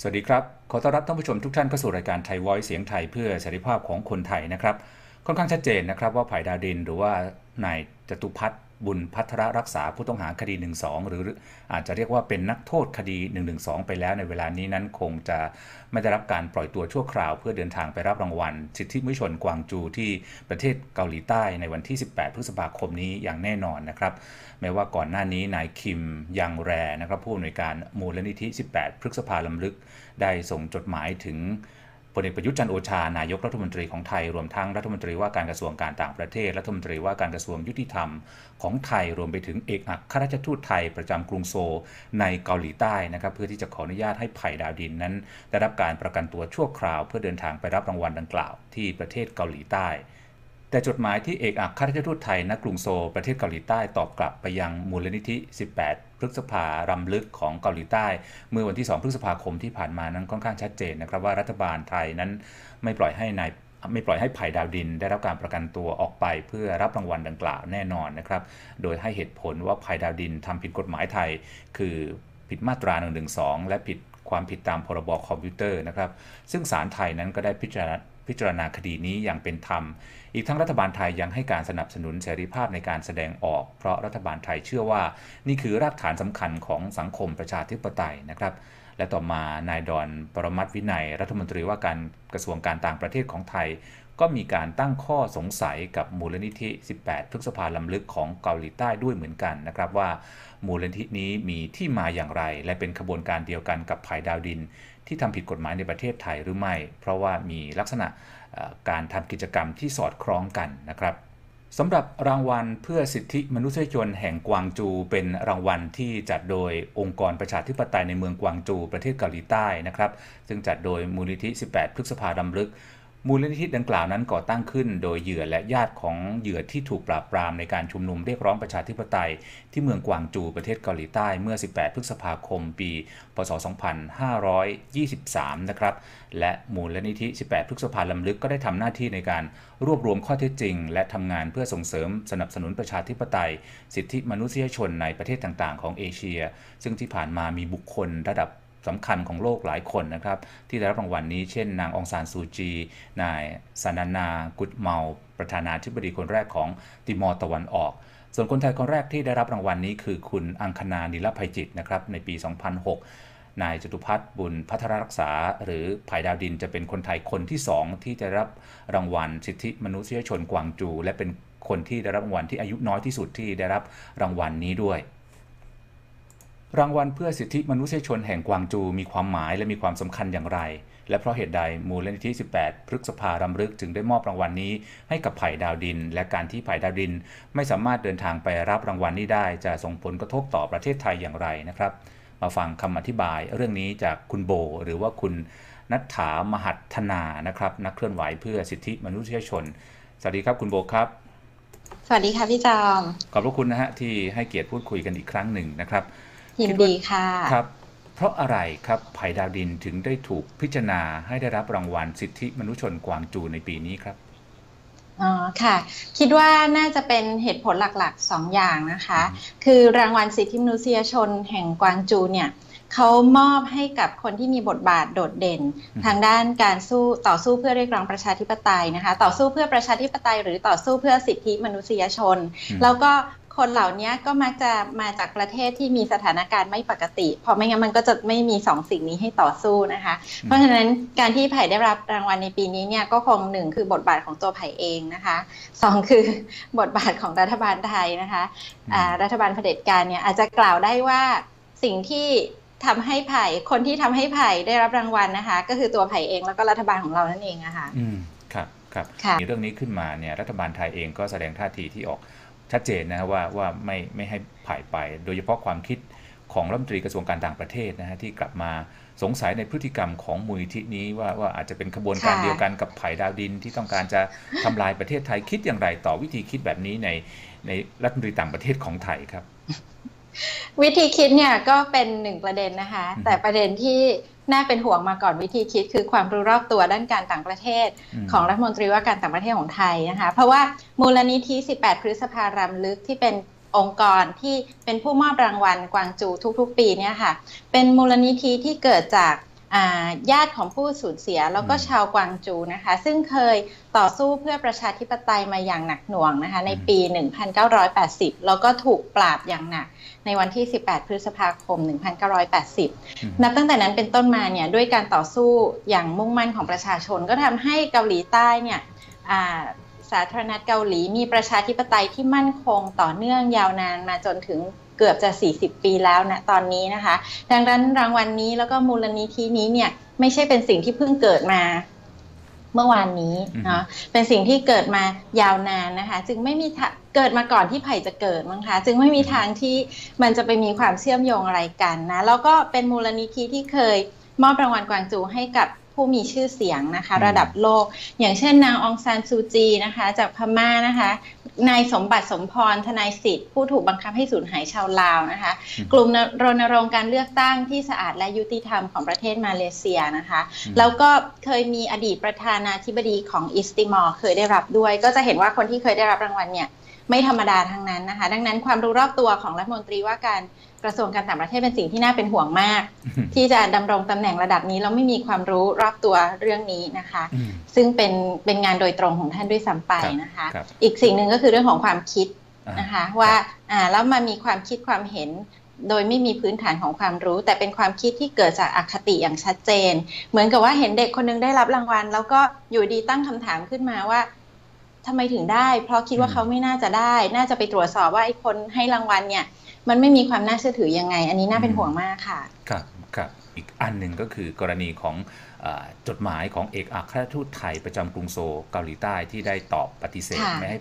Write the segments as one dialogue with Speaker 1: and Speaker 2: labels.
Speaker 1: สวัสดีครับ ขอต้อนรับท่านผู้ชมทุกท่านเข้าสู่รายการไทยวอยเสียงไทยเพื่อเสรีภาพของคนไทยนะครับ ค่อนข้างชัดเจนนะครับว่าภัยดาวดินหรือว่านายจตุพัฒน์ บุญพัทรรักษาผู้ต้องหาคดี 12 หรืออาจจะเรียกว่าเป็นนักโทษคดี112 ไปแล้วในเวลานี้นั้นคงจะไม่ได้รับการปล่อยตัวชั่วคราว เพื่อเดินทางไปรับรางวัล สิทธิมนุษยชนกวางจูที่ประเทศเกาหลีใต้ในวันที่ 18 พฤษภาคมนี้อย่างแน่นอนนะครับแม้ว่าก่อนหน้านี้นายคิมยังแรนะครับผู้อำนวยการมูลนิธิ 18 พฤษภาลำลึก ได้ส่งจดหมายถึง พลเอกประยุทธ์จันโอชานายกรัฐมนตรีของไทยรวมทั้งรัฐมนตรีว่าการกระทรวงการต่างประเทศ รัฐมนตรีว่าการกระทรวงยุติธรรมของไทยรวมไปถึงเอกอัครราชทูตไทยประจำกรุงโซลในเกาหลีใต้นะครับเพื่อที่จะขออนุญาตให้ไผ่ดาวดินนั้น ได้รับการประกันตัวชั่วคราว เพื่อเดินทางไปรับรางวัลดังกล่าว ที่ประเทศเกาหลีใต้ แต่จดหมายที่เอกอัครราชทูตไทยณกรุงโซลประเทศเกาหลีใต้ตอบกลับไปยังมูลนิธิ 18 พฤษภารำลึกของเกาหลีใต้ เมื่อวันที่ 2 พฤษภาคมที่ผ่านมานั้นค่อนข้างชัดเจนนะครับว่ารัฐบาลไทยนั้นไม่ปล่อยให้นายไม่ปล่อยให้ไผ่ดาวดิน ได้รับการประกันตัวออกไปเพื่อรับรางวัลดังกล่าวแน่นอนนะครับ โดยให้เหตุผลว่าไผ่ดาวดินทำผิดกฎหมายไทย คือผิดมาตรา1นึและผิดความผิดตามพรบคอมพิวเตอร์นะครับ ซึ่งศาลไทยนั้นก็ได้พิจารณาพิจารณาคดีนี้อย่างเป็นธรรม อีกทั้งรัฐบาลไทยยังให้การสนับสนุนเสรีภาพในการแสดงออก เพราะรัฐบาลไทยเชื่อว่า นี่คือรากฐานสำคัญของสังคมประชาธิปไตยนะครับ และต่อมานายดอนปรมัตวินัย รัฐมนตรีว่าการกระทรวงการต่างประเทศของไทย ก็มีการตั้งข้อสงสัยกับมูลนิธิ 18 พฤษภาลำลึกของเกาหลีใต้ด้วยเหมือนกันนะครับว่ามูลนิธินี้มีที่มาอย่างไร และเป็นขบวนการเดียวกันกับภายดาวดิน ที่ทำผิดกฎหมายในประเทศไทยหรือไม่ เพราะว่ามีลักษณะการทำกิจกรรมที่สอดคล้องกันนะครับสำหรับรางวัลเพื่อสิทธิมนุษยชนแห่งกวางจูเป็นรางวัลที่จัดโดยองค์กรประชาธิปไตยในเมืองกวางจูประเทศเกาหลีใต้นะครับ ซึ่งจัดโดยมูลนิธิ 18 พฤษภาดำลึก มูลนิธิดังกล่าวนั้นก่อตั้งขึ้น โดยเหยื่อและญาติของเหยื่อที่ถูกปราบปรามในการชุมนุมเรียกร้องประชาธิปไตย ที่เมืองกวางจูประเทศเกาหลีใต้เมื่อ 18 พฤษภาคม ปี พศ 2523 นะครับ และมูลนิธิ 18 พฤษภาลำลึกก็ได้ทำหน้าที่ในการรวบรวมข้อเท็จจริง และทำงานเพื่อส่งเสริมสนับสนุนประชาธิปไตย สิทธิมนุษยชนในประเทศต่างๆ ของเอเชีย ซึ่งที่ผ่านมามีบุคคลระดับ สำคัญของโลกหลายคนนะครับ ที่ได้รับรางวัลนี้เช่น นางองซานซูจี นายซานานา กุดเมา ประธานาธิบดีคนแรกของติมอร์ตะวันออก ส่วนคนไทยคนแรกที่ได้รับรางวัลนี้คือคุณอังคณานิลภัยจิตนะครับในปี 2006นายจตุพัฒน์บุญพัทรรักษา หรือภายดาวดินจะเป็นคนไทยคนที่ 2 ที่จะรับรางวัลสิทธิมนุษยชนกวางจู และเป็นคนที่ได้รับรางวัลที่อายุน้อยที่สุดที่ได้รับรางวัลนี้ด้วย รางวัลเพื่อสิทธิมนุษยชนแห่งกวางจูมีความหมายและมีความสำคัญอย่างไร และเพราะเหตุใดมูลนิธิ 18 พฤษภารำลึกจึงได้มอบรางวัลนนี้ ให้กับไผ่ดาวดิน และการที่ไผ่ดาวดิน ไม่สามารถเดินทางไปรับรางวัลนนี้ได้ จะส่งผลกระทบต่อประเทศไทยอย่างไรนะครับ มาฟังคำอธิบายเรื่องนี้จากคุณโบ หรือว่าคุณนัทถามหัฒนานะครับ นักเคลื่อนไหวเพื่อสิทธิมนุษยชน สวัสดีครับคุณโบครับ
Speaker 2: สวัสดีค่ะพี่จอม
Speaker 1: ขอบพระคุณนะฮะที่ให้เกียรติพูดคุยกันอีกครั้งหนึ่งนะครับ
Speaker 2: ยินดีค่ะ
Speaker 1: ครับเพราะอะไรครับไผ่ดาวดินถึงได้ถูกพิจารณาให้ได้รับรางวัลสิทธิมนุษยชนกวางจูในปีนี้ครับ
Speaker 2: อ๋อค่ะ คิดว่าน่าจะเป็นเหตุผลหลักๆสองอย่างนะคะ คือรางวัลสิทธิมนุษยชนแห่งกวางจูเนี่ยเขามอบให้กับคนที่มีบทบาทโดดเด่น ทางด้านการสู้ต่อสู้เพื่อเรียกร้องประชาธิปไตยนะคะ ต่อสู้เพื่อประชาธิปไตย หรือต่อสู้เพื่อสิทธิมนุษยชน แล้วก็ คนเหล่านี้ก็มักจะมาจากประเทศที่มีสถานการณ์ไม่ปกติ เพราะไม่งั้นมันก็จะไม่มีสองสิ่งนี้ให้ต่อสู้นะคะ เพราะฉะนั้นการที่ไผ่ได้รับรางวัลในปีนี้เนี่ยก็คงหนึ่งคือบทบาทของตัวไผ่เองนะคะสองคือบทบาทของรัฐบาลไทยนะคะรัฐบาลเผด็จการเนี่ยอาจจะกล่าวได้ว่าสิ่งที่ทำให้ไผ่คนที่ทำให้ไผ่ได้รับรางวัลนะคะ ก็คือตัวไผ่เองแล้วก็รัฐบาลของเรานั่นเองอะคะ่ะ
Speaker 1: อืมครับครับมีเรื่องนี้ขึ้นมาเนี่ยรัฐบาลไทยเองก็แสดงท่าทีที่ออก ชัดเจนนะว่าว่าไม่ไม่ให้ผ่ายไป โดยเฉพาะความคิดของรัฐมนตรีกระทรวงการต่างประเทศนะฮะที่กลับมาสงสัยในพฤติกรรมของมูลนิธินี้ว่าว่าอาจจะเป็นขบวนการเดียวกันกับไผ่ดาวดินที่ต้องการจะทำลายประเทศไทยคิดอย่างไรต่อวิธีคิดแบบนี้ในในรัฐมนตรีต่างประเทศของไทยครับ
Speaker 2: วิธีคิดเนี่ยก็เป็นหนึ่งประเด็นนะคะ แต่ประเด็นที่น่าเป็นห่วงมาก่อนวิธีคิดคือความรู้รอบตัวด้านการต่างประเทศ ของรัฐมนตรีว่าการต่างประเทศของไทยนะคะ เพราะว่ามูลนิธิ 18 พฤษภารำลึกที่เป็นองค์กรที่เป็นผู้มอบรางวัลกวางจูทุกๆ ปีเนี่ยค่ะ เป็นมูลนิธิที่เกิดจาก ญาติของผู้สูญเสียแล้วก็ชาวกวางจูนะคะ ซึ่งเคยต่อสู้เพื่อประชาธิปไตยมาอย่างหนักหน่วงนะคะ ในปี 1980 แล้วก็ถูกปราบอย่างหนักในวันที่ 18 พฤษภาคม 1980 นับตั้งแต่นั้นเป็นต้นมาเนี่ยด้วยการต่อสู้อย่างมุ่งมั่นของประชาชน ก็ทำให้เกาหลีใต้เนี่ยสาธารณรัฐเกาหลีมีประชาธิปไตยที่มั่นคงต่อเนื่องยาวนานมาจนถึง เกือบจะ 40 ปีแล้วนะตอนนี้นะคะ ดังนั้นรางวัลนนี้แล้วก็มูลนิธินี้เนี่ยไม่ใช่เป็นสิ่งที่เพิ่งเกิดมาเมื่อวานนี้เนาะเป็นสิ่งที่เกิดมายาวนานนะคะ จึงไม่มีเกิดมาก่อนที่ไผ่จะเกิดมั้งคะจึงไม่มีทางที่มันจะไปมีความเชื่อมโยงอะไรกันนะแล้วก็เป็นมูลนิธิที่เคยมอบรางวัลกวางจูให้กับ ผู้มีชื่อเสียงนะคะ ระดับโลก อย่างเช่นนางองซานซูจีนะคะ จากพม่านะคะนายสมบัติสมพรทนายสิทธิ์ผู้ถูกบังคับให้สูญหายชาวลาวนะคะ กลุ่มรณรงค์การเลือกตั้งที่สะอาดและยุติธรรมของประเทศมาเลเซียนะคะ แล้วก็เคยมีอดีตประธานาธิบดีของอิสติมอร์เคยได้รับด้วย ก็จะเห็นว่าคนที่เคยได้รับรางวัลเนี่ยไม่ธรรมดาทั้งนั้นนะคะ ดังนั้นความรู้รอบตัวของรัฐมนตรีว่าการ กระทรวงการต่างประเทศเป็นสิ่งที่น่าเป็นห่วงมาก ที่จะดำรงตำแหน่งระดับนี้แล้วไม่มีความรู้รอบตัวเรื่องนี้นะคะ ซึ่งเป็นเป็นงานโดยตรงของท่านด้วยซ้ำไปนะคะ อีกสิ่งหนึ่งก็คือเรื่องของความคิดนะคะว่าอ่าแล้วมามีความคิดความเห็นโดยไม่มีพื้นฐานของความรู้ แต่เป็นความคิดที่เกิดจากอคติอย่างชัดเจน เหมือนกับว่าเห็นเด็กคนนึงได้รับรางวัล แล้วก็อยู่ดีตั้งคำถามขึ้นมาว่าทำไมถึงได้ เพราะคิดว่าเขาไม่น่าจะได้ น่าจะไปตรวจสอบว่าไอ้คนให้รางวัลเนี่ย มันไม่มีความน่าเชื่อถือยังไง อันนี้น่าเป็นห่วงมากค่ะ
Speaker 1: ครับครับอีกอันหนึ่งก็คือกรณีของอจดหมายของเอกอัครราชทูตไทยประจำกรุงโซเกาหลีใต้ที่ได้ตอบปฏิเสธไม่ให้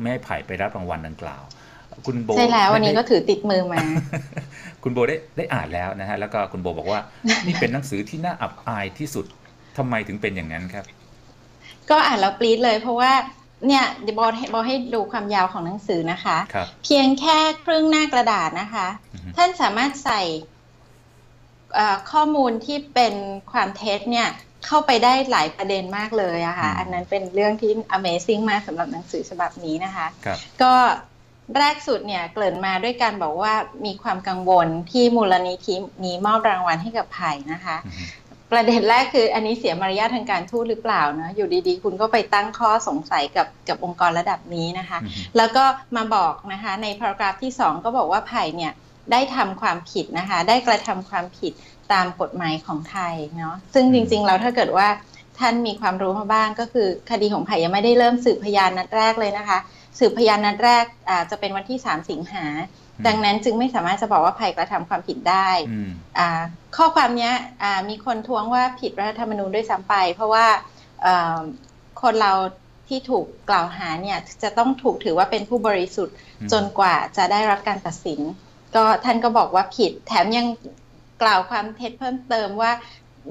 Speaker 1: ไม่ให้ไผ่ไปรับรางวัลดังกล่าว คุณโบ
Speaker 2: ใช่แล้ววันนี้ก็ถือติดมือมา
Speaker 1: คุณโบได้ได้อ่านแล้วนะฮะแล้วก็คุณโบบอกว่า นี่เป็นหนังสือที่น่าอับอายที่สุดทำไมถึงเป็นอย่างนั้นครับ
Speaker 2: ก็อ่านแล้วปรี๊ดเลยเพราะว่า เนี่ยเดี๋ยวบอลให้ดูความยาวของหนังสือนะคะคเพียงแค่ครึ่งหน้ากระดาษนะคะ ท่านสามารถใส่ข้อมูลที่เป็นความเท็จเนี่ยเข้าไปได้หลายประเด็นมากเลยอะคะ่ะ อันนั้นเป็นเรื่องที่ Amazing มากสำหรับหนังสือฉบับนี้นะคะคก็แรกสุดเนี่ยเกริ่นมาด้วยการบอกว่ามีความกังวลที่มูลนิธินี้มอบรางวัลให้กับไผ่นะคะ ประเด็นแรกคืออันนี้เสียมารยาททางการทูตหรือเปล่านะอยู่ดีๆ คุณก็ไปตั้งข้อสงสัยกับกับองค์กรระดับนี้นะคะ แล้วก็มาบอกนะคะในพารากราฟที่ 2 ก็บอกว่าไผ่เนี่ยได้ทำความผิดนะคะ ได้กระทำความผิดตามกฎหมายของไทยเนาะซึ่งจริงๆแล้วถ้าเกิดว่าท่านมีความรู้มาบ้างก็คือคดีของไผ่ยังไม่ได้เริ่มสืบพยานนัดแรกเลยนะคะ สืบพยานนัดแรกจะเป็นวันที่ 3 สิงหา ดังนั้นจึงไม่สามารถจะบอกว่าภัยกระทำความผิดได้ข้อความนี้มีคนท้วงว่าผิดรัฐธรรมนูญด้วยซ้ำไป เพราะว่าคนเราที่ถูกกล่าวหาเนี่ยจะต้องถูกถือว่าเป็นผู้บริสุทธิ์จนกว่าจะได้รับการตัดสิน ก็ท่านก็บอกว่าผิดแถมยังกล่าวความเท็จเพิ่มเติมว่า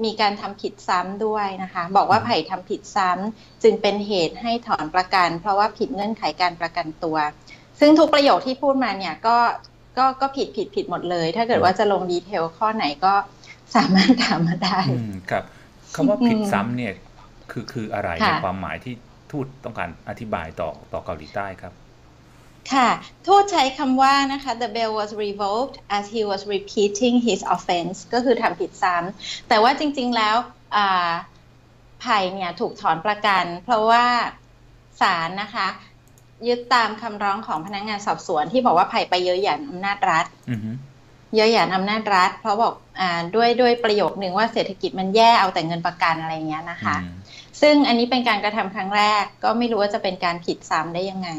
Speaker 2: มีการทำผิดซ้ำด้วยนะคะ บอกว่าไผ่ทำผิดซ้ำจึงเป็นเหตุให้ถอนประกัน เพราะว่าผิดเงื่อนไขการประกันตัว ซึ่งทุกประโยคที่พูดมาเนี่ยก็ก็ก็ผิดผิดผิดหมดเลย ถ้าเกิดว่าจะลงดีเทลข้อไหนก็สามารถถามมาได้
Speaker 1: ครับคำว่าผิดซ้ำเนี่ยคือคืออะไรในความหมายที่ทูตต้องการอธิบายต่อต่อเกาหลีใต้ครับ
Speaker 2: ค่ะ ทูตใช้คำว่านะคะ the bell was revoked as he was repeating his offense ก็คือทำผิดซ้ำแต่ว่าจริง ๆ แล้วไผ่เนี่ยถูกถอนประกัน เพราะว่าศาลนะคะ ยึดตามคำร้องของพนักงานสอบสวนที่บอกว่าไผ่ไปเยอะหยันอำนาจรัฐเยอะหยันอำนาจรัฐ เพราะบอกอ่าด้วยด้วยประโยคหนึ่งว่าเศรษฐกิจมันแย่เอาแต่เงินประกันอะไรเงี้ยนะคะ ซึ่งอันนี้เป็นการกระทำครั้งแรก ก็ไม่รู้ว่าจะเป็นการผิดซ้ำได้ยังไง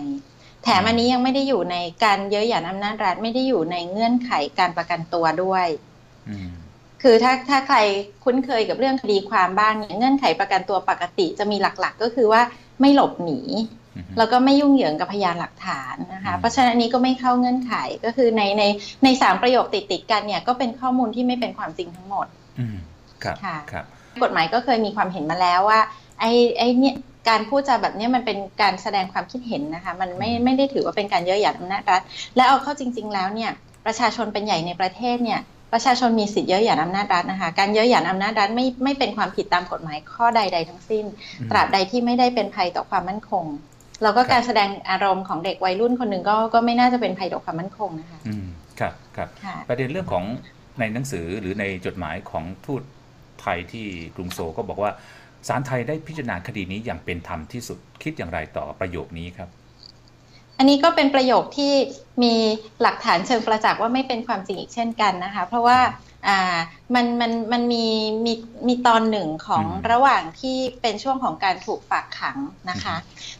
Speaker 2: แถมอันนี้ยังไม่ได้อยู่ในการเยอะหยันอำนาจรัฐไม่ได้อยู่ในเงื่อนไขการประกันตัวด้วยคือถ้าถ้าใครคุ้นเคยกับเรื่องคดีความบ้างเนี่ยเงื่อนไขประกันตัวปกติจะมีหลัก ๆ ก็คือว่าไม่หลบหนี แล้วก็ไม่ยุ่งเหยิงกับพยานหลักฐานนะคะ เพราะฉะนั้นนี้ก็ไม่เข้าเงื่อนไขก็คือในในในสามประโยคติดติดกันเนี่ยก็เป็นข้อมูลที่ไม่เป็นความจริงทั้งหมด
Speaker 1: อืมครับ
Speaker 2: ค่ะ
Speaker 1: ครับ
Speaker 2: กฎหมายก็เคยมีความเห็นมาแล้วว่า ไอ้ไอ้เนี่ยการพูดจาแบบนี้มันเป็นการแสดงความคิดเห็นนะคะ มันไม่ไม่ได้ถือว่าเป็นการเยอะหยันอำนาจรัฐและเอาเข้าจริง ๆ แล้วเนี่ย ประชาชนเป็นใหญ่ในประเทศเนี่ยประชาชนมีสิทธิ์เยอะหยันอำนาจรัฐนะคะ การเยอะหยันอำนาจรัฐไม่ไม่เป็นความผิดตามกฎหมายข้อใด ๆ ทั้งสิ้น ตราบใดที่ไม่ได้เป็นภัยต่อความมั่นคง แล้วก็การแสดงอารมณ์ของเด็กวัยรุ่นคนหนึ่งก็ก็ไม่น่าจะเป็นภัยต่อความมั่นคงนะคะ
Speaker 1: อืมครับครับประเด็นเรื่องของในหนังสือหรือในจดหมายของทูตไทยที่กรุงโซลก็บอกว่าศาลไทยได้พิจารณาคดีนี้อย่างเป็นธรรมที่สุดคิดอย่างไรต่อประโยคนี้ครับ
Speaker 2: อันนี้ก็เป็นประโยคที่มีหลักฐานเชิงประจักษ์ว่าไม่เป็นความจริงอีกเช่นกันนะคะ เพราะว่าอ่ามันมันมันมีมีมีตอนหนึ่งของ
Speaker 1: อืม
Speaker 2: ระหว่างที่เป็นช่วงของการถูกฝากขังนะคะ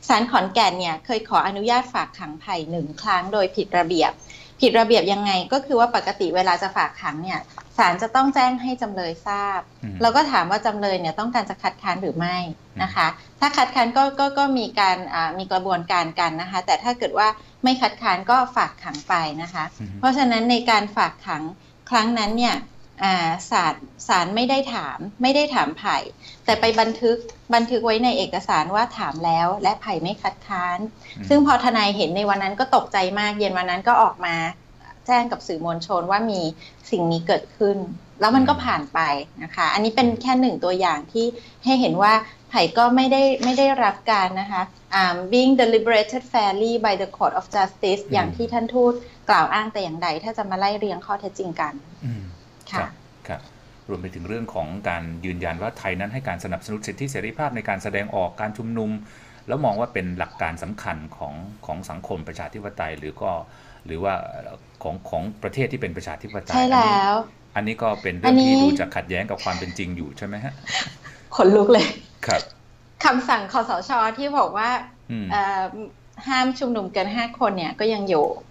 Speaker 2: ศาลขอนแก่นเนี่ยเคยขออนุญาตฝากขังไผ่หนึ่งครั้งโดยผิดระเบียบ ผิดระเบียบยังไงก็คือว่าปกติเวลาจะฝากขังเนี่ยศาลจะต้องแจ้งให้จำเลยทราบ
Speaker 1: อืม
Speaker 2: แล้วก็ถามว่าจำเลยเนี่ยต้องการจะคัดค้านหรือไม่นะคะ ถ้าคัดค้านก็ก็ก็มีการอ่ามีกระบวนการกันนะคะ แต่ถ้าเกิดว่าไม่คัดค้านก็ฝากขังไปนะคะ
Speaker 1: อืม
Speaker 2: เพราะฉะนั้นในการฝากขังครั้งนั้นเนี่ยอ่า ศาลศาลไม่ได้ถามไม่ได้ถามไผ่แต่ไปบันทึกบันทึกไว้ในเอกสารว่าถามแล้ว และไผ่ไม่คัดค้าน ซึ่งพอทนายเห็นในวันนั้นก็ตกใจมาก เย็นวันนั้นก็ออกมาแจ้งกับสื่อมวลชนว่ามีสิ่งนี้เกิดขึ้น แล้วมันก็ผ่านไปนะคะ อันนี้เป็นแค่หนึ่งตัวอย่างที่ให้เห็นว่าไผ่ก็ไม่ได้ไม่ได้รับการนะคะอ่า being deliberated fairly by the court of justice
Speaker 1: อืม
Speaker 2: อย่างที่ท่านทูตกล่าวอ้างแต่อย่างใด ถ้าจะมาไล่เรียงข้อเท็จจริงกัน
Speaker 1: อืม ค
Speaker 2: ค่ะ
Speaker 1: รับครับรวมไปถึงเรื่องของการยืนยันว่าไทยนั้นให้การสนับสนุนสิทธิเสรีภาพในการแสดงออกการชุมนุม แล้วมองว่าเป็นหลักการสำคัญของของสังคมประชาธิปไตยหรือก็หรือว่าของของประเทศที่เป็นประชาธิปไตย
Speaker 2: ใช่
Speaker 1: อันนี้
Speaker 2: แล้ว
Speaker 1: อันนี้ก็เป็น
Speaker 2: อั
Speaker 1: เรื่อนง
Speaker 2: นี้
Speaker 1: ที่ดูจะขัดแย้งกับความเป็นจริงอยู่ใช่ไหมฮะ
Speaker 2: ขนลุกเลย
Speaker 1: ครับ
Speaker 2: คำสั่งคอสชที่บอกว่า
Speaker 1: อืม
Speaker 2: เอ่อห้ามชุมนุมเกิน5คนเนี่ยก็ยังอยู่
Speaker 1: อืม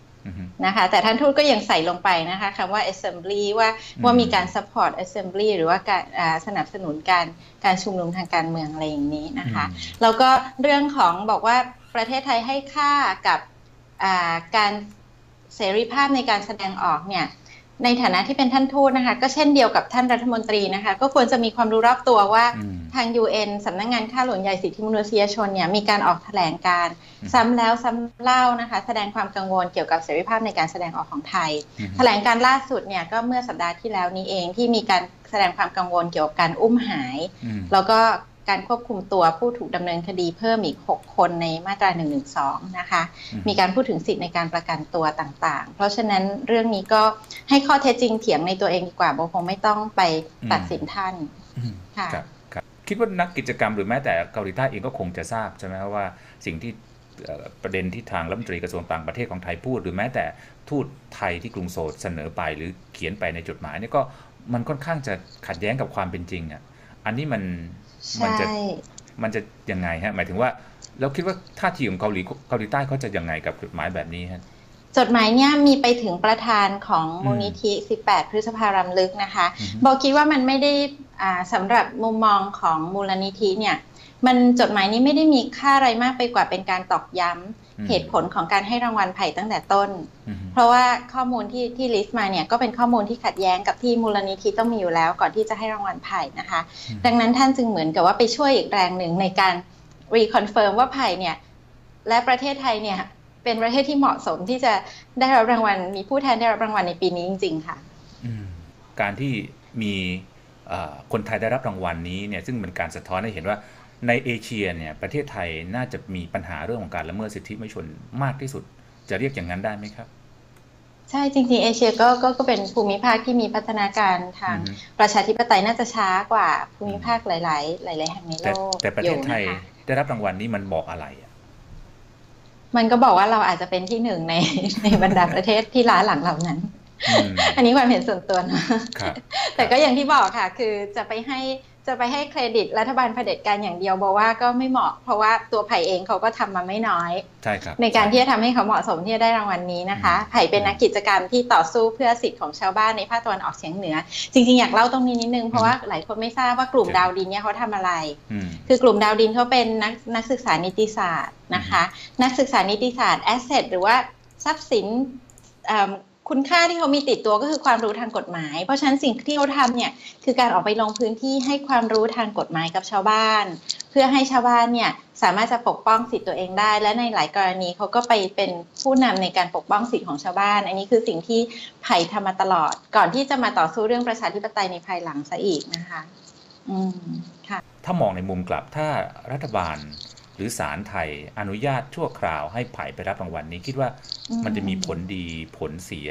Speaker 2: นะคะแต่ท่านทูตก็ยังใส่ลงไปนะคะคำว่า assembly ว่า
Speaker 1: อืม
Speaker 2: ว่ามีการ support assembly หรือว่าการอ่าสนับสนุนการการชุมนุมทางการเมืองอะไรอย่างนี้นะคะ
Speaker 1: อืม
Speaker 2: แล้วก็เรื่องของบอกว่าประเทศไทยให้ค่ากับอ่าการเสรีภาพในการแสดงออกเนี่ย ในฐานะที่เป็นท่านทูตนะคะ ก็เช่นเดียวกับท่านรัฐมนตรีนะคะ ก็ควรจะมีความรู้รอบตัวว่า
Speaker 1: อืม
Speaker 2: ทาง UN สำนักงงานข้าหลวงใหญ่สิทธิมนุษยชนเนี่ยมีการออกแถลงการณ์
Speaker 1: อืม
Speaker 2: ซ้ำแล้วซ้ำเล่านะคะ แสดงความกังวลเกี่ยวกับเสรีภาพในการแสดงออกของไทย
Speaker 1: อืม
Speaker 2: แถลงการล่าสุดเนี่ยก็เมื่อสัปดาห์ที่แล้วนี้เองที่มีการแสดงความกังวลเกี่ยวกับการอุ้มหาย
Speaker 1: อืม
Speaker 2: แล้วก็ การควบคุมตัวผู้ถูกดำเนินคดีเพิ่มอีก 6 คนในมาตรา112นะคะ
Speaker 1: อืม
Speaker 2: มีการพูดถึงสิทธิในการประกันตัวต่างๆ เพราะฉะนั้นเรื่องนี้ก็ให้ข้อเท็จจริงเถียงในตัวเองดีกว่าโบคงไม่ต้องไปตัดสินท่าน
Speaker 1: อืม
Speaker 2: ค่ะ
Speaker 1: ครับครับคิดว่านักกิจกรรมหรือแม้แต่เกาหลีใต้เองก็คงจะทราบใช่ไหมครับว่าสิ่งที่เอ่อประเด็นที่ทางรัฐมนตรีกระทรวงต่างประเทศของไทยพูด หรือแม้แต่ทูตไทยที่กรุงโซลเสนอไปหรือเขียนไปในจดหมายเนี่ยก็มันค่อนข้างจะขัดแย้งกับความเป็นจริงอะอันนี้มัน มัน
Speaker 2: ใช่
Speaker 1: จะมันจะยังไงฮะหมายถึงว่าเราคิดว่าท่าทีของเกาหลีเกาหลีใต้เขาจะยังไงกับจดหมายแบบนี้ฮะ
Speaker 2: จดหมายเนี่ยมีไปถึงประธานของ
Speaker 1: อืม
Speaker 2: มูลนิธิ 18 พฤษภารำลึกนะคะ
Speaker 1: อือฮึ
Speaker 2: บอกคิดว่ามันไม่ได้อ่าสำหรับมุมมองของมูลนิธิเนี่ย มันจดหมายนี้ไม่ได้มีค่าอะไรมากไปกว่าเป็นการตอกย้ำ เหตุผลของการให้รางวัลไผ่ตั้งแต่ต้น
Speaker 1: อืม
Speaker 2: เพราะว่าข้อมูลที่ที่ลิสต์มาเนี่ยก็เป็นข้อมูลที่ขัดแย้งกับที่มูลนิธิต้องมีอยู่แล้ว ก่อนที่จะให้รางวัลไผ่นะคะ ดังนั้นท่านจึงเหมือนกับว่าไปช่วยอีกแรงหนึ่งในการรีคอนเฟิร์มว่าไผ่เนี่ยและประเทศไทยเนี่ยเป็นประเทศที่เหมาะสมที่จะได้รับรางวัล มีผู้แทนได้รับรางวัลในปีนี้จริง ๆ ค่ะ
Speaker 1: อืมการที่มีเอ่อคนไทยได้รับรางวัลนี้เนี่ยซึ่งเป็นการสะท้อนให้เห็นว่า ในเอเชียเนี่ยประเทศไทยน่าจะมีปัญหาเรื่องของการละเมิดสิทธิมนุษยชนมากที่สุด จะเรียกอย่างนั้นได้ไหมครับ
Speaker 2: ใช่จริงๆเอเชียก็ก็ก็เป็นภูมิภาคที่มีพัฒนาการทาง
Speaker 1: อือฮึ
Speaker 2: ประชาธิปไตยน่าจะช้ากว่าภูมิภาคหลายๆ หลาย ๆ แห่งในโล
Speaker 1: แต่
Speaker 2: ก
Speaker 1: แต่ประเทศไทย
Speaker 2: อนะคะ
Speaker 1: ได้รับรางวัลนี้มันบอกอะไรอะ
Speaker 2: มันก็บอกว่าเราอาจจะเป็นที่หนึ่งในในบรรดาประเทศที่ล้าหลังเหล่านั้น
Speaker 1: อืม
Speaker 2: อันนี้ความเห็นส่วนตัวนะ
Speaker 1: ครับ
Speaker 2: แต่ก็อย่างที่บอกค่ะ คือจะไปให้ จะไปให้เครดิตรัฐบาลเผด็จการอย่างเดียวบอกว่าก็ไม่เหมาะ เพราะว่าตัวไผ่เองเขาก็ทำมาไม่น้อย
Speaker 1: ใช่ครับ
Speaker 2: ในการที่จะทำให้เขาเหมาะสมที่จะได้รางวัลนี้นะคะไผ่เป็นนักกิจกรรมที่ต่อสู้เพื่อสิทธิ์ของชาวบ้านในภาคตะวันออกเฉียงเหนือ จริงๆอยากเล่าตรงนี้นิดนึงเพราะว่าหลายคนไม่ทราบว่ากลุ่มดาวดินเนี่ยเขาทำอะไร
Speaker 1: อืม
Speaker 2: คือกลุ่มดาวดินเขาเป็นนักนักศึกษานิติศาสตร์นะคะ นักศึกษานิติศาสตร์แอสเซทหรือว่าทรัพย์สินเอิ่ม คุณค่าที่เขามีติดตัวก็คือความรู้ทางกฎหมาย เพราะฉะนั้นสิ่งที่เขาทำเนี่ยคือการออกไปลงพื้นที่ให้ความรู้ทางกฎหมายกับชาวบ้าน เพื่อให้ชาวบ้านเนี่ยสามารถจะปกป้องสิทธิ์ตัวเองได้ และในหลายกรณีเขาก็ไปเป็นผู้นำในการปกป้องสิทธิ์ของชาวบ้าน อันนี้คือสิ่งที่ไผ่ทำมาตลอด ก่อนที่จะมาต่อสู้เรื่องประชาธิปไตยในภายหลังซะอีกนะคะ อืมค่ะ
Speaker 1: ถ้ามองในมุมกลับถ้ารัฐบาล หรือศาลไทยอนุญาตชั่วคราวให้ไผ่ไปรับรางวัลนี้ คิดว่า
Speaker 2: อืม
Speaker 1: มันจะมีผลดีผลเสีย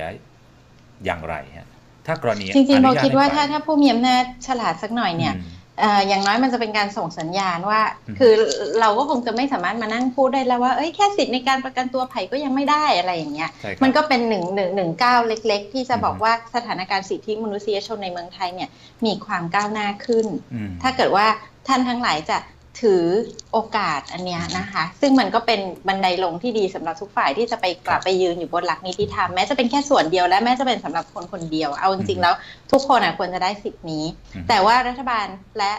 Speaker 1: อย่างไรฮะถ้ากรณี
Speaker 2: จริงๆ
Speaker 1: อ
Speaker 2: เรา
Speaker 1: นุญต
Speaker 2: คิดว่า
Speaker 1: ให้ไป
Speaker 2: ถ้าถ้าผู้มีอำนาจฉลาดสักหน่อยเนี่ย
Speaker 1: อืม
Speaker 2: เอ่ออย่างน้อยมันจะเป็นการส่งสัญญาณว่า
Speaker 1: อืม
Speaker 2: คือเราก็คงจะไม่สามารถมานั่งพูดได้แล้วว่าเอ้ยแค่สิทธิ์ในการประกันตัวไผ่ก็ยังไม่ได้อะไรอย่างเงี้ย
Speaker 1: ใช่ครับ
Speaker 2: มันก็เป็นหนึ่งหนึ่งหนึ่งก้าวเล็ก ๆ ที่จะบอก
Speaker 1: อืม
Speaker 2: ว่าสถานการณ์สิทธิมนุษยชนในเมืองไทยเนี่ยมีความก้าวหน้าขึ้น
Speaker 1: อืม
Speaker 2: ถ้าเกิดว่าท่านทั้งหลายจะ ถือโอกาสอันเนี้ยนะคะ ซึ่งมันก็เป็นบันไดลงที่ดีสำหรับทุกฝ่ายที่จะไปกลับไปยืนอยู่บนหลักนิติธรรมแม้จะเป็นแค่ส่วนเดียวและแม้จะเป็นสำหรับคนคนเดียว เอาจริงๆแล้วทุกคนอะควรจะได้สิทธินี้
Speaker 1: อืม
Speaker 2: แต่ว่ารัฐบาลและ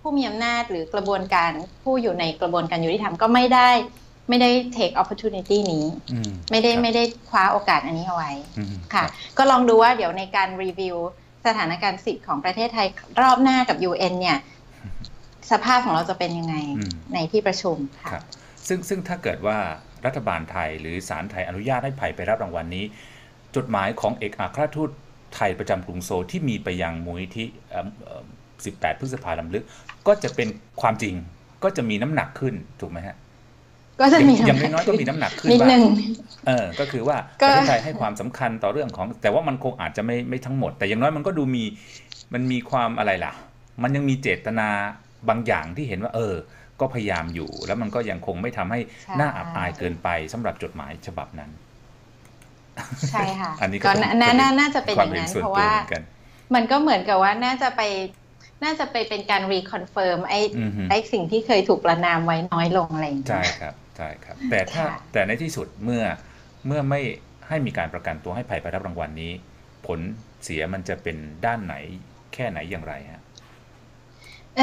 Speaker 2: ผู้มีอำนาจหรือกระบวนการผู้อยู่ในกระบวนการยุติธรรมก็ไม่ได้ไม่ได้ take opportunity นี้
Speaker 1: อืม
Speaker 2: ไม่ได้
Speaker 1: ครับ
Speaker 2: ไม่ได้คว้าโอกาสอันนี้เอาไว้
Speaker 1: อืม
Speaker 2: ค่ะ ก็ลองดูว่าเดี๋ยวในการรีวิวสถานการณ์สิทธิ์ของประเทศไทยรอบหน้ากับ UN เนี่ย สภาพของเราจะเป็นยังไง
Speaker 1: อืม
Speaker 2: ในที่ประชุมค่ะ
Speaker 1: ครับซึ่งซึ่งถ้าเกิดว่ารัฐบาลไทยหรือศาลไทยอนุญาตให้ไผ่ไปรับรางวัลนี้ จดหมายของเอกอัครราชทูตไทยประจำกรุงโซลที่มีไปยังมูลนิธิเอิ่มเอิ่ม18 พฤษภาลำลึก ก็จะเป็นความจริงก็จะมีน้ำหนักขึ้นถูกไหมฮะ
Speaker 2: ก็จะมี
Speaker 1: อย่างน้อยๆก็มีน้ำหนักขึ้น
Speaker 2: นิด
Speaker 1: ว่า
Speaker 2: นึง
Speaker 1: เออ ก็คือว่า
Speaker 2: ก็
Speaker 1: ประเทศไทยให้ความสำคัญต่อเรื่องของ แต่ว่ามันคงอาจจะไม่ไม่ทั้งหมด แต่อย่างน้อยมันก็ดูมีมันมีความอะไรล่ะ มันยังมีเจตนา บางอย่างที่เห็นว่า เออ ก็พยายามอยู่ แล้วมันก็ยังคงไม่ทำให้
Speaker 2: ใช่
Speaker 1: หน้าอับอายเกินไปสำหรับจดหมายฉบับนั้น
Speaker 2: ใช่ค่ะ
Speaker 1: อันนี้ก็
Speaker 2: ก็
Speaker 1: เป็น
Speaker 2: น่า
Speaker 1: เป็น
Speaker 2: น่าน่าจะเป็น
Speaker 1: ค
Speaker 2: อ
Speaker 1: วาม
Speaker 2: ย่าง
Speaker 1: เห็น
Speaker 2: นั้น
Speaker 1: ส่วน
Speaker 2: เพราะ
Speaker 1: ตัว
Speaker 2: ว่า
Speaker 1: เหมือนกัน
Speaker 2: มันก็เหมือนกับว่าน่าจะไปน่าจะไปเป็นการรีคอนเฟิร์มไอ้
Speaker 1: อือฮึ
Speaker 2: ไอ้สิ่งที่เคยถูกประนามไว้น้อยลงอะไรอย่างเงี้
Speaker 1: ใช่
Speaker 2: ย
Speaker 1: ครับใช่ครับ แต่ถ้า
Speaker 2: ค่ะ
Speaker 1: แต่ในที่สุดเมื่อเมื่อไม่ให้มีการประกันตัวให้ไผ่ไปรับรางวัลนี้ ผลเสียมันจะเป็นด้านไหนแค่ไหนอย่างไรฮะ
Speaker 2: เอ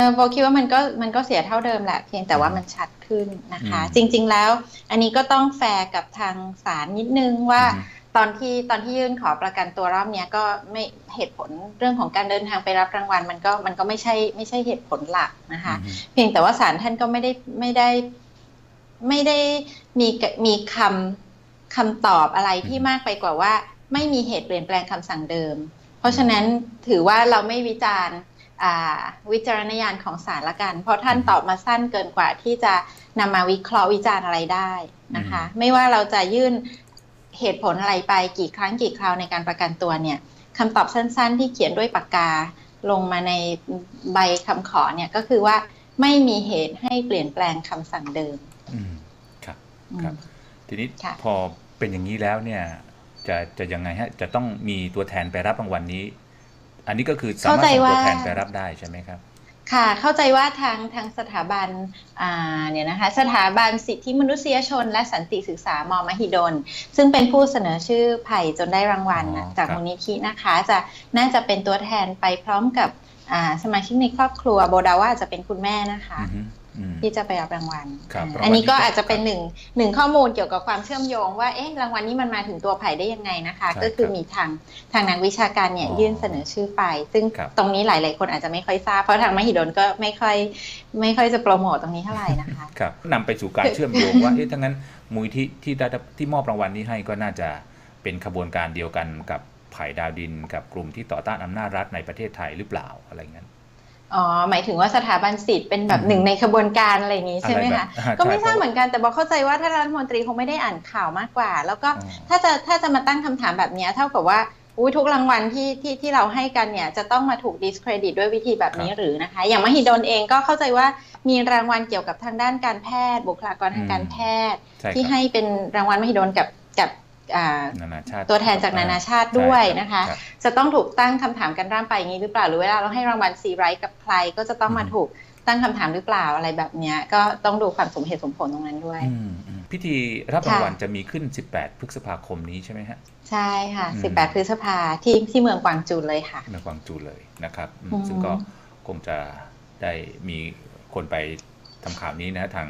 Speaker 2: อโบคิดว่ามันก็มันก็เสียเท่าเดิมแหละเพียงแต่ว่ามันชัดขึ้นนะคะ
Speaker 1: อืม
Speaker 2: จริง ๆ แล้ว อันนี้ก็ต้องแฟร์กับทางศาลนิดนึงว่า
Speaker 1: อือฮึ
Speaker 2: ตอนที่ตอนที่ยื่นขอประกันตัวรอบเนี้ยก็ไม่เหตุผลเรื่องของการเดินทางไปรับรางวัล มันก็มันก็ไม่ใช่ไม่ใช่เหตุผลหลักนะคะ
Speaker 1: อือฮึ
Speaker 2: เพียงแต่ว่าศาลท่านก็ไม่ได้ไม่ได้ไม่ได้มีกมีคำคำตอบอะไรที่มากไปกว่าว่า ไม่มีเหตุเปลี่ยนแปลงคำสั่งเดิม เพราะฉะนั้นถือว่าเราไม่วิจารณ์อ่า วิจารณญาณของศาลละกัน เพราะท่านตอบมาสั้นเกินกว่าที่จะนำมาวิเคราะห์วิจารณ์อะไรได้นะคะ ไม่ว่าเราจะยื่นเหตุผลอะไรไปกี่ครั้งกี่คราวในการประกันตัวเนี่ยคำตอบสั้นๆ ที่เขียนด้วยปากกาลงมาในใบคำขอเนี่ยก็คือว่าไม่มีเหตุให้เปลี่ยนแปลงคำสั่งเดิม
Speaker 1: อืมครับ
Speaker 2: อืม
Speaker 1: ครับ ทีนี้
Speaker 2: ค่ะ
Speaker 1: พอเป็นอย่างนี้แล้วเนี่ยจะจะยังไงฮะจะต้องมีตัวแทนไปรับรางวัลนี้ อันนี้ก็คือสามารถ
Speaker 2: เข้าใจ
Speaker 1: ส่งตัว
Speaker 2: ว่า
Speaker 1: แทนไปรับได้ใช่ไหมครับ
Speaker 2: ค่ะเข้าใจว่าทางทางสถาบันอ่าเนี่ยนะคะสถาบันสิทธิมนุษยชน และสันติศึกษามมหิดล ซึ่งเป็นผู้เสนอชื่อไผ่จนได้รางวัล
Speaker 1: อ๋อ
Speaker 2: นะจาก
Speaker 1: ครับ
Speaker 2: มูลนิธินะคะ จะน่าจะเป็นตัวแทนไปพร้อมกับอ่าสมาชิกในครอบครัวโบดาว่าจะเป็นคุณแม่นะคะ
Speaker 1: อือฮึอืม
Speaker 2: ที่จะไปรับรางวัล
Speaker 1: ครับ
Speaker 2: อ่ารา
Speaker 1: งวัล
Speaker 2: อันนี้ก็
Speaker 1: นี้ก็
Speaker 2: อาจจะเป็น
Speaker 1: ครับ
Speaker 2: หนึ่งหนึ่งข้อมูลเกี่ยวกับความเชื่อมโยงว่าเอ๊ะรางวัลนี้มันมาถึงตัวไผ่ได้ยังไงนะคะ
Speaker 1: ใช่
Speaker 2: ก็คือ
Speaker 1: ครับ
Speaker 2: มีทางทางนักวิชาการเนี่ย
Speaker 1: อ๋อ
Speaker 2: ยื่นเสนอชื่อไป ซึ่ง
Speaker 1: ครับ
Speaker 2: ตรงนี้หลาย ๆ คนอาจจะไม่ค่อยทราบเพราะทางมหิดลก็ไม่ค่อยไม่ค่อยจะโปรโมตตรงนี้เท่าไหร่นะคะ
Speaker 1: ครับนำไปสู่การเชื่อมโยงว่าเอ๊ะทั้างนั้นมูลที่ที่ได้ที่มอบรางวัลนี้ให้ก็น่าจะเป็นขบวนการเดียวกันกับไผ่ดาวดิน กับกลุ่มที่ต่อต้านอำนาจรัฐในประเทศไทยหรือเปล่าอะไรเงี้ย
Speaker 2: อ๋อหมายถึงว่าสถาบันสิทธิ์เป็นแบบ
Speaker 1: อืม
Speaker 2: หนึ่งในขบวนการอะไรอย่างนี้ใช่ไหม
Speaker 1: อะไรแบ
Speaker 2: คะ
Speaker 1: บอ่า
Speaker 2: ก็ไม่
Speaker 1: ใช่
Speaker 2: ทราบ
Speaker 1: เพราะ
Speaker 2: เหมือนกันแต่บอกเข้าใจว่าท่านรัฐมนตรีคงไม่ได้อ่านข่าวมากกว่า แล้วก็
Speaker 1: อ๋อ
Speaker 2: ถ้าจะถ้าจะมาตั้งคำถามแบบเนี้ยเท่ากับว่าอุ้ยทุกรางวัลที่ที่ที่เราให้กันเนี่ยจะต้องมาถูก discredit ด้วยวิธีแบบนี้
Speaker 1: ครับ
Speaker 2: หรือนะคะ อย่างมหิดลเองก็เข้าใจว่ามีรางวัลเกี่ยวกับทางด้านการแพทย์ บุคลากรทางการแพทย์
Speaker 1: ใช่
Speaker 2: ที่
Speaker 1: ครับ
Speaker 2: ให้เป็นรางวัลมหิดลกับกับอ่า
Speaker 1: นานาชา ติ
Speaker 2: ตัวแทนจากนานาชาติด้วยนะคะ
Speaker 1: ใช่รับ
Speaker 2: จะต้องถูกตั้งคำถามกันร่ำไปอย่างนี้หรือเปล่าหรือเวลาเราให้รางวัลซีไรท์กับใครก็จะต้องมา
Speaker 1: อืม
Speaker 2: ถูกตั้งคำถามหรือเปล่าอะไรแบบเนี้ยก็ต้องดูความสมเหตุสมผลตรงนั้นด้วย
Speaker 1: อืมอืมพิธีรับรางวัล
Speaker 2: ค่ะ
Speaker 1: จะมีขึ้น 18 พฤษภาคมนี้ใช่ไหมฮะ
Speaker 2: ใช่ค่ะ
Speaker 1: อืม
Speaker 2: 18 พฤษภาที่ที่เมืองกวางจูนเลยค่ะ
Speaker 1: ในกวางจูเลยนะครับอืม
Speaker 2: อืม
Speaker 1: ซึ่งก็คงจะได้มีคนไปทำข่าวนี้นะทาง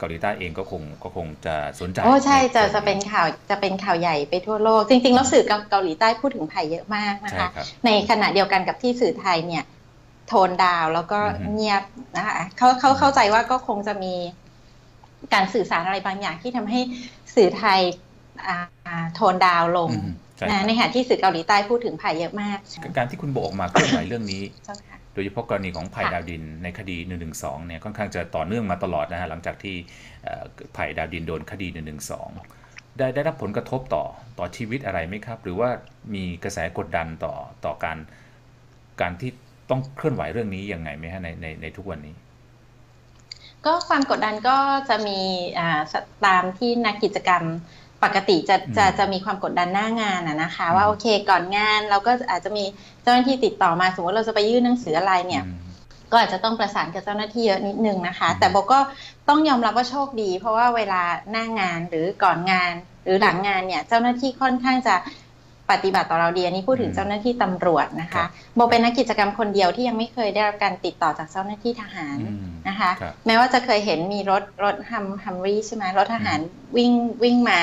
Speaker 1: เกาหลีใต้เองก็คงก็คงจะสนใจ
Speaker 2: โอ้ใช่จะ
Speaker 1: ส่ว
Speaker 2: จะเป็นข่าวจะเป็นข่าวใหญ่ไปทั่วโลก จริงๆแล้วสื่อเกาหลีใต้พูดถึงไผ่เยอะมากนะ
Speaker 1: ใช่
Speaker 2: คะ
Speaker 1: ครับ
Speaker 2: ในขณะเดียวกันกับที่สื่อไทยเนี่ยโทนดาวน์แล้วก็
Speaker 1: อือฮึ
Speaker 2: เงียบนะคะเขาเขาเข้าใจว่าก็คงจะมีการสื่อสารอะไรบางอย่างที่ทำให้สื่อไทยอ่าโทนดาวน์ลง
Speaker 1: อืมใช่ค
Speaker 2: นะ
Speaker 1: รับ
Speaker 2: ในขณะที่สื่อเกาหลีใต้พูดถึงไผ่เยอะมาก
Speaker 1: การที่คุณโบออกมาเคลื่อนไหวเรื่องนี้
Speaker 2: เจ้าค่ะ
Speaker 1: โดยเฉพาะกรณีของไผ่
Speaker 2: ค่ะ
Speaker 1: ดาวดินในคดี 1 1 2 เนี่ยค่อนข้างจะต่อเนื่องมาตลอดนะฮะหลังจากที่เอ่อไผ่ดาวดินโดนคดี 1 1 2 ได้ได้รับผลกระทบต่อต่อชีวิตอะไรไหมครับ หรือว่ามีกระแสกดดันต่อต่อการการที่ต้องเคลื่อนไหวเรื่องนี้ยังไงไหมฮะในในในทุกวันนี้
Speaker 2: ก็ความกดดันก็จะมีตามที่นักกิจกรรม ปกติจะจะจะมีความกดดันหน้างานอะนะคะ ว่าโอเคก่อนงานเราก็อาจจะมีเจ้าหน้าที่ติดต่อมาสมมติเราจะไปยื่นหนังสืออะไรเนี่ย ก็อาจจะต้องประสานกับเจ้าหน้าที่เยอะนิดนึงนะคะ แต่โบก็ต้องยอมรับว่าโชคดี เพราะว่าเวลาหน้างานหรือก่อนงาน หรือหลังงานเนี่ยเจ้าหน้าที่ค่อนข้างจะปฏิบัติต่อเราดีอันนี้พูดถึงเจ้าหน้าที่ตำรวจนะคะโบเป็นนักกิจกรรมคนเดียวที่ยังไม่เคยได้รับการติดต่อจากเจ้าหน้าที่ทหารนะคะ แม้ว่าจะเคยเห็นมีรถรถฮัมฮัมรีใช่ไหมรถทหารวิ่งวิ่งมา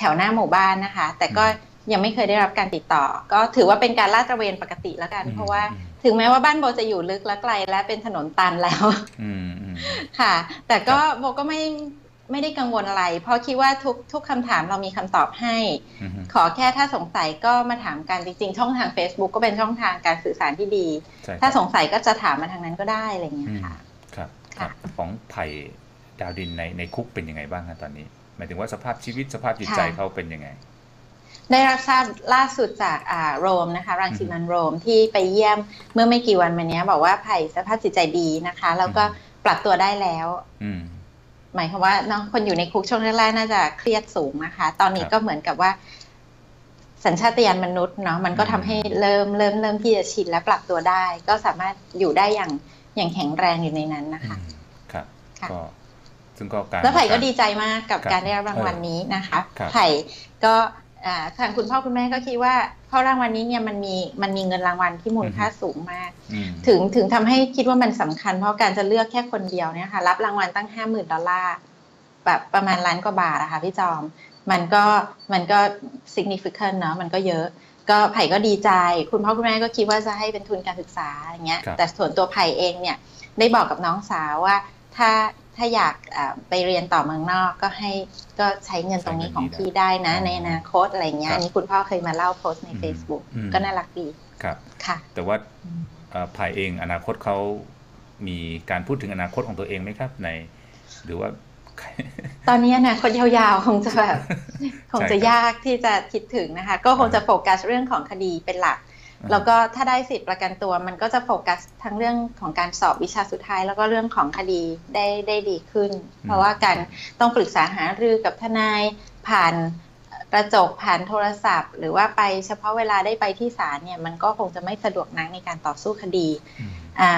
Speaker 2: แถวหน้าหมู่บ้านนะคะ แต่ก็ยังไม่เคยได้รับการติดต่อ ก็ถือว่าเป็นการลาดตระเวนปกติแล้วกัน เพราะว่าถึงแม้ว่าบ้านโบจะอยู่ลึกและไกลและเป็นถนนตันแล้วค่ะ แต่ก็โบก็ไม่ไม่ได้กังวลอะไร เพราะคิดว่าทุกทุกคำถามเรามีคำตอบให้ ขอแค่ถ้าสงสัยก็มาถามกันจริงๆ ช่องทาง Facebook ก็เป็นช่องทางการสื่อสารที่ดี ถ้าสงสัยก็จะถามมาทางนั้นก็ได้อะไรเงี้ยค่ะ
Speaker 1: ครับครับ ของไผ่ดาวดินในในคุกเป็นยังไงบ้างครับตอนนี้ห มายถึงว่าสภาพชีวิตสภาพจิตใจเขาเป็นยังไง
Speaker 2: ได้รับทราบล่าสุดจากอ่าโรมนะคะรังสิมันโรมที่ไปเยี่ยมเมื่อไม่กี่วันมานี้บอกว่าไผ่สภาพจิตใจดีนะคะ แล้วก็ปรับตัวได้แล้วหมายความว่าน้องคนอยู่ในคุกช่วงแรกๆน่าจะเครียดสูงนะคะ ตอนนี้ก็เหมือนกับว่า สัญชาตญาณมนุษย์เนาะมันก็ทำให้เริ่มเริ่มเริ่มที่จะชินและปรับตัวได้ ก็สามารถอยู่ได้อย่างอย่างแข็งแรงอยู่ในนั้นนะคะ
Speaker 1: ครับก็ ซึ่งก็การ
Speaker 2: แล้วไผ่ก็ดีใจมากกับการได้รับรางวัลนี้นะคะไผ่ก็ทางคุณพ่อคุณแม่ก็คิดว่าเพราะรางวัลนี้เนี่ยมันมีมันมีเงินรางวัลที่มูลค่าสูงมาก ถึงถึงทำให้คิดว่ามันสำคัญเพราะการจะเลือกแค่คนเดียวเนี่ยค่ะรับรางวัลตั้งห้าหมื่นดอลลาร์แบบประมาณล้านกว่าบาทอะค่ะพี่จอม มันก็มันก็ significant เนาะมันก็เยอะ ก็ไผ่ก็ดีใจ คุณพ่อคุณแม่ก็คิดว่าจะให้เป็นทุนการศึกษาอย่างเงี้ยแต่ส่วนตัวไผ่เองเนี่ยได้บอกกับน้องสาวว่า ถ้า ถ้าอยากไปเรียนต่อเมืองนอกก็ให้ก็ใช้เงินตรงนี้ของพี่ได้นะ ในอนาคตอะไรเงี้ยอันนี้คุณพ่อเคยมาเล่าโพสต์ใน Facebook ก็น่ารักดี
Speaker 1: ครับค่ะ แต่ว่าภายเองอนาคตเขามีการพูดถึงอนาคตของตัวเองไหมครับใน หรือว่า
Speaker 2: ตอนนี้อนาคตยาวๆ คงจะแบบคงจะยากที่จะคิดถึงนะคะ ก็คงจะโฟกัสเรื่องของคดีเป็นหลัก แล้วก็ถ้าได้สิทธิประกันตัวมันก็จะโฟกัสทั้งเรื่องของการสอบวิชาสุดท้าย แล้วก็เรื่องของคดีได้ได้ดีขึ้น เพราะว่าการต้องปรึกษาหารือกับทนายผ่านกระจกผ่านโทรศัพท์ หรือว่าไปเฉพาะเวลาได้ไปที่ศาลเนี่ยมันก็คงจะไม่สะดวกนักในการต่อสู้คดี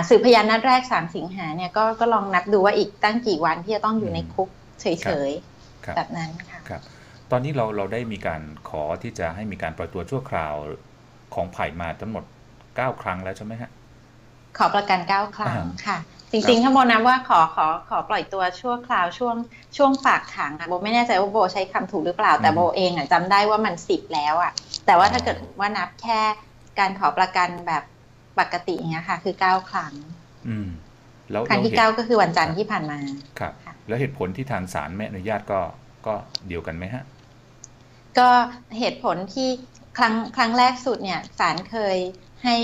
Speaker 2: สืบพยานนัดแรกสามสิงหาเนี่ยก็ก็ลองนับดูว่าอีกตั้งกี่วันที่จะต้องอยู่ในคุกเฉยๆแบบนั้นค่ะ
Speaker 1: ครับตอนนี้เราเราได้มีการขอที่จะให้มีการปล่อยตัวชั่วคราว ของไผ่มาทั้งหมดเก้าครั้งแล้วใช่ไหมฮะ
Speaker 2: ขอประกันเก้าครั้งค่ะ จริงๆ ถ้าโบนับว่าขอขอขอปล่อยตัวชั่วคราวช่วงช่วงฝากขังอะโบไม่แน่ใจว่าโบใช้คำถูกหรือเปล่า แต่โบเองอะจำได้ว่ามันสิบแล้วอะแต่ว่าถ้าเกิดว่านับแค่การขอประกันแบบปกติอย่างเงี้ยค่ะ คือเก้าครั้ง
Speaker 1: อืม
Speaker 2: แล้วครั้งที่เก้าก็คือวันจันทร์ที่ผ่านมา
Speaker 1: ครับแล้วเหตุผลที่ทางศาลไม่อนุญาตก็ก็เดียวกันไหมฮะ
Speaker 2: ก็เหตุผลที่ ครั้งครั้งแรกสุดเนี่ยศาลเคยให้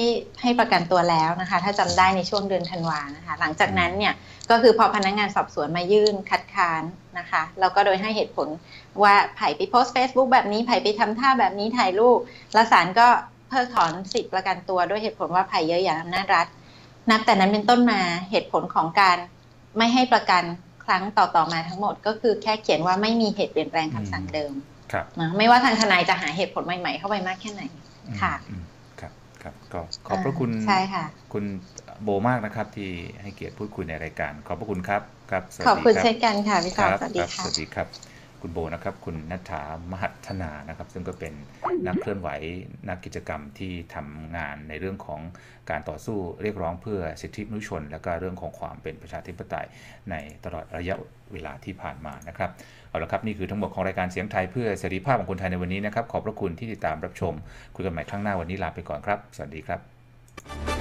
Speaker 2: ให้ประกันตัวแล้วนะคะ ถ้าจำได้ในช่วงเดือนธันวานะคะ หลังจากนั้นเนี่ยก็คือพอพนักงงานสอบสวนมายื่นคัดค้านนะคะแล้วก็โดยให้เหตุผลว่าไผ่ไปโพสต์เฟซบุ๊กแบบนี้ไผ่ไปทำท่าแบบนี้ถ่ายรูปแล้วศาลก็เพิกถอนสิทธิประกันตัวด้วยเหตุผลว่าไผ่เยอะอย่างอำนาจรัฐ นับแต่นั้นเป็นต้นมาเหตุผลของการไม่ให้ประกันครั้งต่อๆมาทั้งหมด ก็คือแค่เขียนว่าไม่มีเหตุเปลี่ยนแปลงคำสั่งเดิม
Speaker 1: ครับ
Speaker 2: ไม่ว่าทางทนายจะหาเหตุผลใหม่ ๆ เข้าไปมากแค่ไหนค่ะ
Speaker 1: ครับครับก็ขอบพระคุณ
Speaker 2: ใช่ค่ะ
Speaker 1: คุณโบมากนะครับ ที่ให้เกียรติพูดคุยในรายการ ขอบพระคุณครับครับ
Speaker 2: ขอบคุณเช่นกันค่ะพี่ตอบสวัสดี
Speaker 1: ค่ะสวัสดีครับ คุณโบนะครับ คุณนัทธามหัฒนานะครับ ซึ่งก็เป็นนักเคลื่อนไหวนักกิจกรรมที่ทำงานในเรื่องของการต่อสู้เรียกร้องเพื่อสิทธิมนุษยชน และก็เรื่องของความเป็นประชาธิปไตยในตลอดระยะเวลาที่ผ่านมานะครับเอาละครับนี่คือทั้งหมดของรายการเสียงไทยเพื่อเสรีภาพของคนไทยในวันนี้นะครับขอบพระคุณที่ติดตามรับชมคุยกันใหม่ครั้งหน้าวันนี้ลาไปก่อนครับ สวัสดีครับ